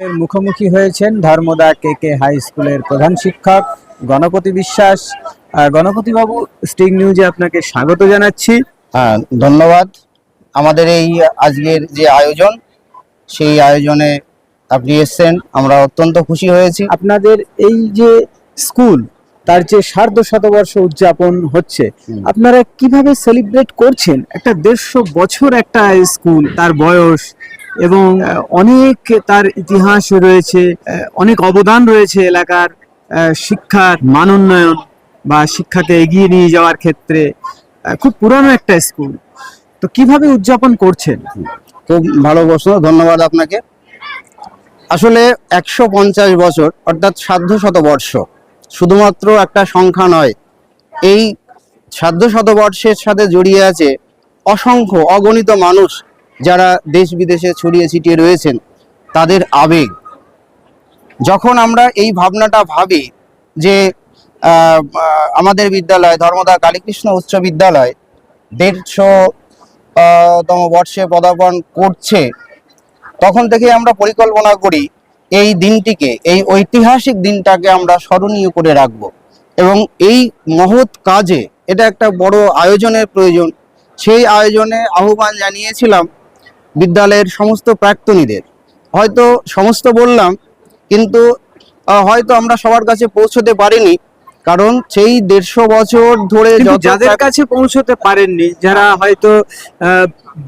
মুখোমুখি হয়েছেন ধর্মদা কে কে হাই স্কুলের প্রধান শিক্ষক গণপতি বিশ্বাস। আহ, গণপতি বাবু স্টিং নিউজে আপনাকে স্বাগত জানাচ্ছি। হ্যাঁ ধন্যবাদ। আমাদের এই আজকের যে আয়োজন সেই আয়োজনে আপনি এসছেন আমরা অত্যন্ত খুশি হয়েছি। আপনাদের এই যে স্কুল তার যে সার্ধ শতবর্ষ উদযাপন হচ্ছে আপনারা কীভাবে সেলিব্রেট করছেন? একটা দেড়শো বছর একটা স্কুল তার বয়স এবং অনেক তার ইতিহাস রয়েছে অনেক অবদান রয়েছে এলাকার শিক্ষার মান উন্নয়ন বা শিক্ষাকে এগিয়ে নিয়ে যাওয়ার ক্ষেত্রে খুব পুরানো একটা স্কুল তো কীভাবে উদযাপন করছেন? খুব ভালো প্রশ্ন ধন্যবাদ আপনাকে। আসলে একশো পঞ্চাশ বছর অর্থাৎ সাধ্য শতবর্ষ শুধুমাত্র একটা সংখ্যা নয়, এই সাধ্য শতবর্ষের সাথে জড়িয়ে আছে অসংখ্য অগণিত মানুষ যারা দেশ বিদেশে ছড়িয়ে ছিটিয়ে রয়েছেন, তাদের আবেগ। যখন আমরা এই ভাবনাটা ভাবি যে আমাদের বিদ্যালয়, ধর্মদা কালীকৃষ্ণ উচ্চ বিদ্যালয় দেড়শো তম বর্ষে পদার্পণ করছে, তখন থেকে আমরা পরিকল্পনা করি এই দিনটিকে, এই ঐতিহাসিক দিনটাকে আমরা স্মরণীয় করে রাখব। এবং এই মহৎ কাজে, এটা একটা বড় আয়োজনের প্রয়োজন। সেই আয়োজনে আহ্বান জানিয়েছিলাম বিদ্যালয়ের সমস্ত প্রাক্তনীদের। হয়তো সমস্ত বললাম, কিন্তু হয়তো আমরা সবার কাছে পৌঁছতে পারিনি। কারণ সেই দেড়শো বছর ধরে যাদের কাছে পৌঁছতে পারেননি যারা হয়তো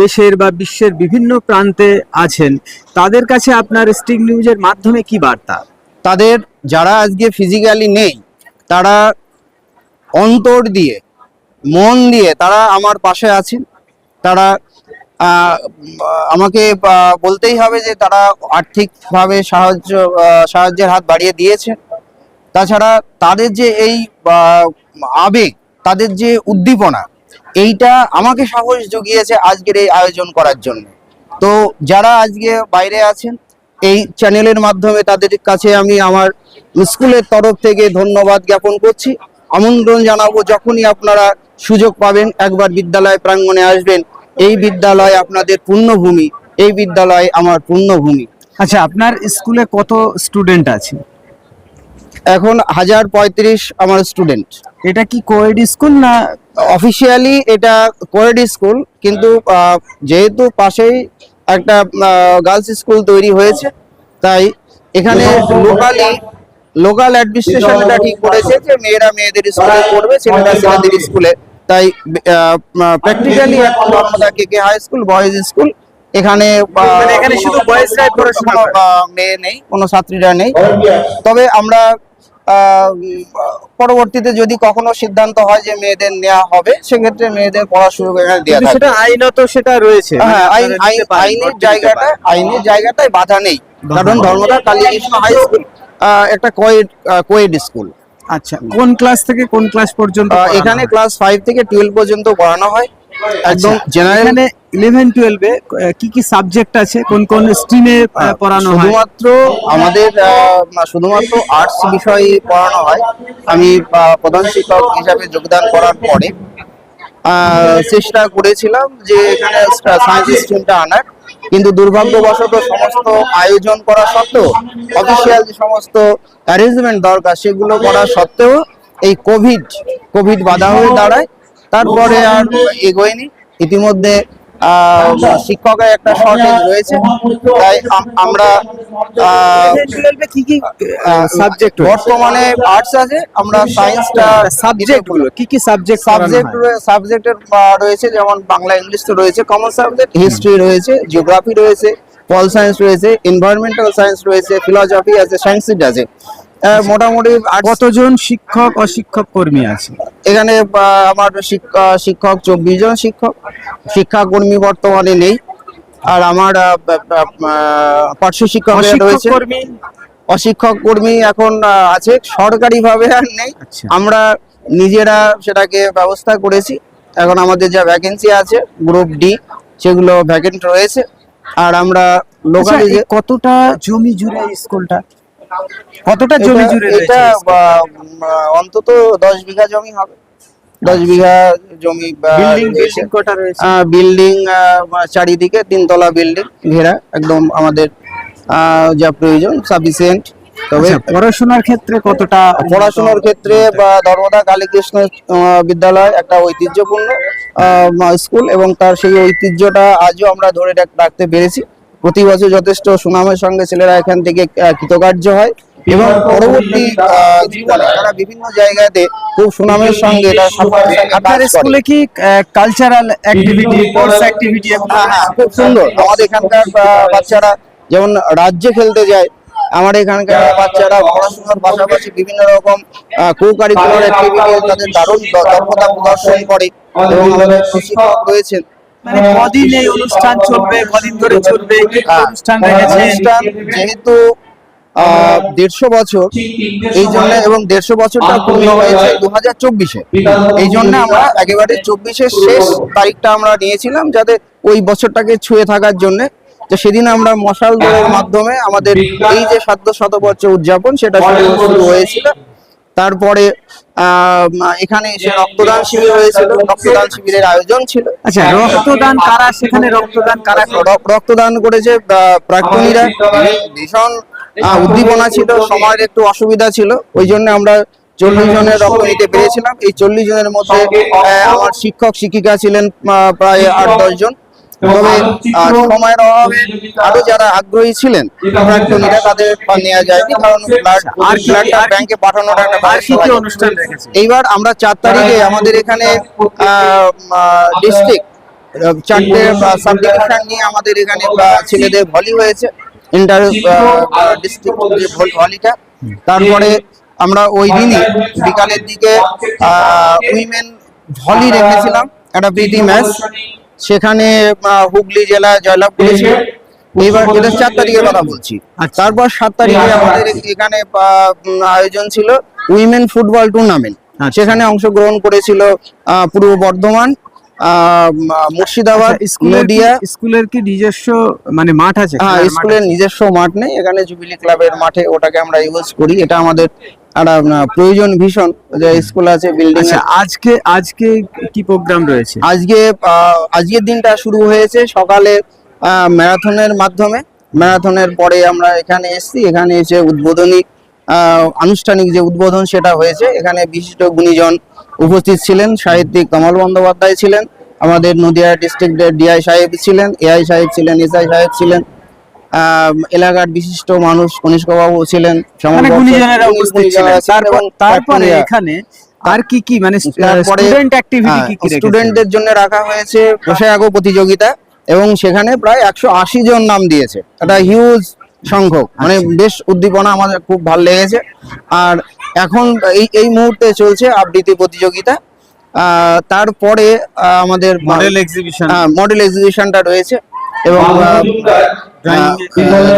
দেশের বা বিশ্বের বিভিন্ন প্রান্তে আছেন তাদের কাছে আপনার স্টিং নিউজের মাধ্যমে কি বার্তা? তাদের যারা আজকে ফিজিক্যালি নেই তারা অন্তর দিয়ে মন দিয়ে তারা আমার পাশে আছেন। তারা আমাকে বলতেই হবে যে তারা আর্থিকভাবে সাহায্য সাহায্যের হাত বাড়িয়ে দিয়েছে। তাছাড়া তাদের যে এই আবেগ, তাদের যে উদ্দীপনা, এইটা আমাকে সাহস জুগিয়েছে আজকের এই আয়োজন করার জন্য। তো যারা আজকে বাইরে আছেন, এই চ্যানেলের মাধ্যমে তাদের কাছে আমি আমার স্কুলের তরফ থেকে ধন্যবাদ জ্ঞাপন করছি। আমন্ত্রণ জানাব যখনই আপনারা সুযোগ পাবেন, একবার বিদ্যালয় প্রাঙ্গণে আসবেন। এই বিদ্যালয় আপনাদের পুণ্যভূমি এই বিদ্যালয় আমার পুণ্যভূমি আচ্ছা আপনার স্কুলে কত স্টুডেন্ট আছে? এখন হাজার পঁয়ত্রিশ আমার স্টুডেন্ট এটা কি কোয়েড স্কুল না অফিসিয়ালি এটা কোয়েড স্কুল কিন্তু যেহেতু পাশেই একটা গার্লস স্কুল তৈরি হয়েছে তাই এখানে লোকালি লোকাল অ্যাডমিনিস্ট্রেশন এটা ঠিক করেছে যে মেয়েরা মেয়েদের স্কুলে পড়বে ছেলেরা ছেলেদের স্কুলে তাই প্র্যাকটিক্যালি এখন Narmada K K high school boys school এখানে মানে এখানে শুধু boys রাই পড়াশোনা মেয়ে নেই কোনো ছাত্রীরা নেই। তবে আমরা পরবর্তীতে যদি কখনো সিদ্ধান্ত হয় যে মেয়েদের নেওয়া হবে সেক্ষেত্রে মেয়েদের পড়া শুরু দেওয়া কিন্তু সেটা আইনত সেটা রয়েছে মানে হ্যাঁ পারেন, আইনের জায়গাটা আইনের জায়গাটায় বাধা নেই। কারণ Dharmada Kalikrishna high school ah, একটা কোয়েড কোয়েড স্কুল আচ্ছা কোন ক্লাস থেকে কোন ক্লাস পর্যন্ত এখানে ক্লাস ফাইভ থেকে টুয়েলভ পর্যন্ত পড়ানো হয়। একদম আচ্ছা, জেনারেল এখানে ইলেভেন টুয়েলভে কি কি সাবজেক্ট আছে? কোন কোন স্ট্রিমে পড়ানো হয়? শুধুমাত্র আমাদের শুধুমাত্র আর্টস বিষয় পড়ানো হয়। আমি প্রধান শিক্ষক হিসাবে যোগদান করার পরে চেষ্টা করেছিলাম যে এখানে সায়েন্স স্ট্রিমটা আনার। কিন্তু দুর্ভাগ্যবশত সমস্ত আয়োজন করা সত্ত্বেও অফিসিয়াল যে সমস্ত অ্যারেঞ্জমেন্ট দরকার সেগুলো করা সত্ত্বেও এই কোভিড কোভিড বাধা হয়ে দাঁড়ায়। তারপরে আর এগোয়নি। ইতিমধ্যে শিক্ষকের একটা শর্টেজ রয়েছে। তাই আমরা আহ, 11 12 কি কি সাবজেক্ট বর্তমানে আর্টস আছে আমরা সায়েন্সটা সাবজেক্টগুলো কি কি সাবজেক্ট সাবজেক্ট সাবজেক্টের রয়েছে যেমন বাংলা ইংলিশ তো রয়েছে কমন সাবজেক্ট হিস্ট্রি রয়েছে জিওগ্রাফি রয়েছে পল সায়েন্স রয়েছে এনভায়রনমেন্টাল সায়েন্স রয়েছে ফিলসফি আছে সায়েন্স আছে। মোটামুটি arts কতজন শিক্ষক অশিক্ষক কর্মী আছে? এখানে আমার শিক্ষা- শিক্ষক চব্বিশ জন শিক্ষক শিক্ষাকর্মী বর্তমানে নেই। আর আমার পার্শ্ব শিক্ষক রয়েছে। কর্মী? অশিক্ষক কর্মী এখন আছে সরকারি ভাবে আর নেই। আচ্ছা। আমরা নিজেরা সেটাকে ব্যবস্থা করেছি। এখন আমাদের যা ভ্যাকেন্সি আছে গ্রুপ ডি সেগুলো ভ্যাকেন্ট রয়েছে। আর আমরা আচ্ছা, লোকালি কতটা জমি জুড়ে স্কুলটা কতটা জমি জুড়ে রয়েছে এটা অন্তত দশ বিঘা জমি হবে। দশ বিঘা জমি বিল্ডিং বিল্ডিং কটা রয়েছে? বিল্ডিং চারিদিকে তিনতলা বিল্ডিং ঘেরা একদম আমাদের আহ, যা প্রয়োজন সাফিসিয়েন্ট তবে আচ্ছা, পড়াশোনার ক্ষেত্রে কতটা পড়াশোনার ক্ষেত্রে বা ধর্মদা কালীকৃষ্ণ আহ, বিদ্যালয় একটা ঐতিহ্যপূর্ণ আহ, স্কুল এবং তার সেই ঐতিহ্যটা আজও আমরা ধরে রাখ- রাখতে পেরেছি। প্রতি বছর যথেষ্ট সুনামের সঙ্গে ছেলেরা এখান থেকে কৃতকার্য হয় এবং পরবর্তী তারা বিভিন্ন জায়গাতে খুব সুনামের সঙ্গে আপনার স্কুলে কি কালচারাল অ্যাক্টিভিটি স্পোর্টস অ্যাক্টিভিটি খুব সুন্দর। আমাদের এখানকার বাচ্চারা যেমন রাজ্যে খেলতে যায় আমার এখানকার বাচ্চারা পড়াশোনার পাশাপাশি বিভিন্ন রকম কো কারিকুলার অ্যাক্টিভিটি তাদের দারুণ দক্ষতা প্রদর্শন করে এবং আমাদের প্রশিক্ষক রয়েছেন। মানে কদিন এই অনুষ্ঠান চলবে কদিন ধরে চলবে কি হ্যাঁ, অনুষ্ঠান যেহেতু দেড়শো বছর এই জন্য এবং দেড়শো বছরটা পূর্ণ হয়েছে দু হাজার চব্বিশে। এই জন্য আমরা একেবারে চব্বিশের শেষ তারিখটা আমরা নিয়েছিলাম যাতে ওই বছরটাকে ছুঁয়ে থাকার জন্য। তো সেদিন আমরা মশাল দৌড়ের মাধ্যমে আমাদের এই যে সাধ্য শতবর্ষ উদযাপন সেটা শুরু হয়েছিল। তারপরে এখানে এসে রক্তদান শিবির হয়েছিল রক্তদান শিবিরের আয়োজন ছিল। আচ্ছা রক্তদান কারা সেখানে রক্তদান কারা রক্তদান করেছে প্রাক্তনীরা। ভীষণ উদ্দীপনা ছিল সময়ের একটু অসুবিধা ছিল ওই জন্য আমরা চল্লিশ জনের রক্ত নিতে পেরেছিলাম। এই চল্লিশ জনের মধ্যে আমার শিক্ষক শিক্ষিকা ছিলেন প্রায় আট দশ জন। তবে সময়ের অভাবে আরও যারা আগ্রহী ছিলেন তাদের নেওয়া যায়নি কারণ আর কি- ব্যাংকে পাঠানোর একটা। অনুষ্ঠান এইবার আমরা চার তারিখে আমাদের এখানে ডিস্ট্রিক্ট চারটে সাব ডিভিশন নিয়ে আমাদের এখানে ছেলেদের ভলি হয়েছে ইন্টার ডিস্ট্রিক্ট যে ভলিটা। তারপরে আমরা ওই দিনই বিকালের দিকে উইমেন ভলি রেখেছিলাম একটা প্রীতি ম্যাচ সেখানে হুগলি জেলা জয়লাভ করেছে এবার এটা চার তারিখের কথা বলছি। আর তারপর সাত তারিখে আমাদের এখানে আয়োজন ছিল উইমেন ফুটবল টুর্নামেন্ট। আচ্ছা। সেখানে অংশগ্রহণ করেছিল আহ, পূর্ব বর্ধমান মুর্শিদাবাদ আচ্ছা, নদিয়া। স্কুলের কি নিজস্ব মানে মাঠ আছে? হ্যাঁ স্কুলের নিজস্ব মাঠ নেই। এখানে জুবিলি ক্লাবের মাঠে ওটাকে আমরা ইউজ করি। এটা আমাদের একটা প্রয়োজন ভীষণ যে স্কুল আছে বিল্ডিং আচ্ছা আজকে আজকে কি প্রোগ্রাম রয়েছে? আজকে আজকের দিনটা শুরু হয়েছে সকালে ম্যারাথনের মাধ্যমে। ম্যারাথনের পরে আমরা এখানে এসেছি। এখানে এসে উদ্বোধনী আহ, আনুষ্ঠানিক যে উদ্বোধন সেটা হয়েছে। এখানে বিশিষ্ট গুণীজন উপস্থিত ছিলেন সাহিত্যিক কমল বন্দ্যোপাধ্যায় ছিলেন আমাদের নদিয়া ডিস্ট্রিক্টের ডিআই সাহেব ছিলেন এআই সাহেব ছিলেন এসআই সাহেব ছিলেন এলাকার বিশিষ্ট মানুষ কনিষ্ক বাবু ছিলেন মানে তারপর এখানে আর কি কি মানে স্টুডেন্ট অ্যাক্টিভিটি কি কি স্টুডেন্টদের জন্য রাখা হয়েছে রসায়াগো প্রতিযোগিতা এবং সেখানে প্রায় একশো আশি জন নাম দিয়েছে। একটা হিউজ সংখ্যক। মানে আচ্ছা। বেশ উদ্দীপনা আমাদের খুব ভালো লেগেছে। আর এখন এই এই মুহূর্তে চলছে আবৃত্তি প্রতিযোগিতা। আহ, তারপরে আহ, আমাদের মডেল এক্সিবিশন মডেল এক্সিবিশনটা রয়েছে। এবং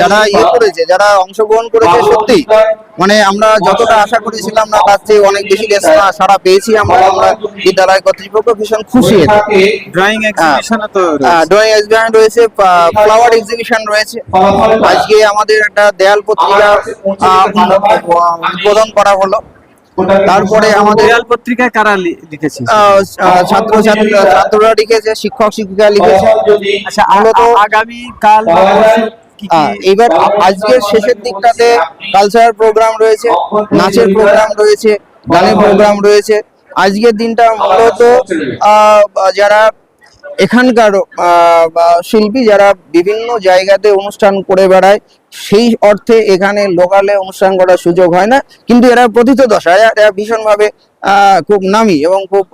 যারা ইয়ে করেছে যারা অংশগ্রহণ করেছে সত্যি। মানে আমরা যতটা আশা করেছিলাম না তার চেয়ে অনেক বেশি সারা পেয়েছি। আমরা আমরা বিদ্যালয় কর্তৃপক্ষ ভীষণ খুশি। ড্রয়িং। ড্রয়িং এক্সিবিশন রয়েছে। ফ্লাওয়ার এক্সিবিশন রয়েছে আজকে আমাদের একটা দেয়াল পত্রিকা উদ্বোধন করা হলো। তারপরে আমাদের পত্রিকায় কারা লিখেছে ছাত্র ছাত্রী ছাত্ররা লিখেছে শিক্ষক শিক্ষিকা লিখেছে। আচ্ছা আগামী কাল এইবার আজকের শেষের দিকটাতে কালচারাল প্রোগ্রাম রয়েছে নাচের প্রোগ্রাম রয়েছে গানের প্রোগ্রাম রয়েছে। আজকের দিনটা মূলত আহ, যারা এখানকার আহ, শিল্পী যারা বিভিন্ন জায়গাতে অনুষ্ঠান করে বেড়ায় সেই অর্থে এখানে লোকালে অনুষ্ঠান করার সুযোগ হয় না। কিন্তু এরা প্রথিত দশায় এরা ভীষণভাবে আহ, খুব নামি এবং খুব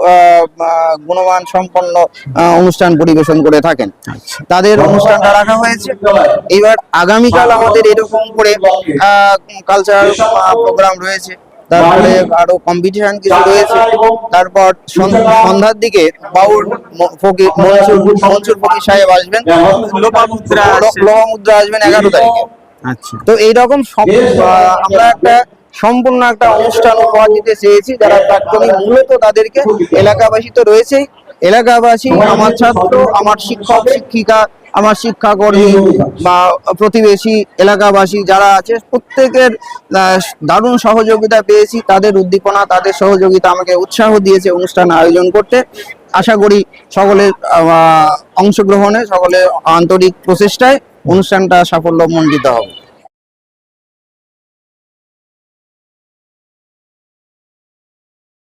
গুণমান সম্পন্ন আহ, অনুষ্ঠান পরিবেশন করে থাকেন। আচ্ছা। তাদের অনুষ্ঠানটা রাখা হয়েছে। এবার আগামীকাল আমাদের এরকম করে কালচারাল প্রোগ্রাম রয়েছে। তারপরে আরও কম্পিটিশন কিছু রয়েছে। তারপর সন- সন্ধ্যার দিকে বাউল ম- ফকির মনসুর মনসুর ফকির সাহেব আসবেন। লোপামুদ্রা আসবেন এগারো তারিখে। আচ্ছা। তো এইরকম সব- আমরা একটা সম্পূর্ণ একটা অনুষ্ঠান উপহার দিতে চেয়েছি। যারা প্রাক্তনী মূলত তাদেরকে এলাকাবাসী তো রয়েছেই। এলাকাবাসী আমার ছাত্র আমার শিক্ষক শিক্ষিকা আমার শিক্ষাকর্মী বা প্রতিবেশী এলাকাবাসী যারা আছে প্রত্যেকের দারুণ সহযোগিতা পেয়েছি। তাদের উদ্দীপনা তাদের সহযোগিতা আমাকে উৎসাহ দিয়েছে অনুষ্ঠান আয়োজন করতে। আশা করি সকলের অংশগ্রহণে সকলের আন্তরিক প্রচেষ্টায় অনুষ্ঠানটা সাফল্যমণ্ডিত হবে।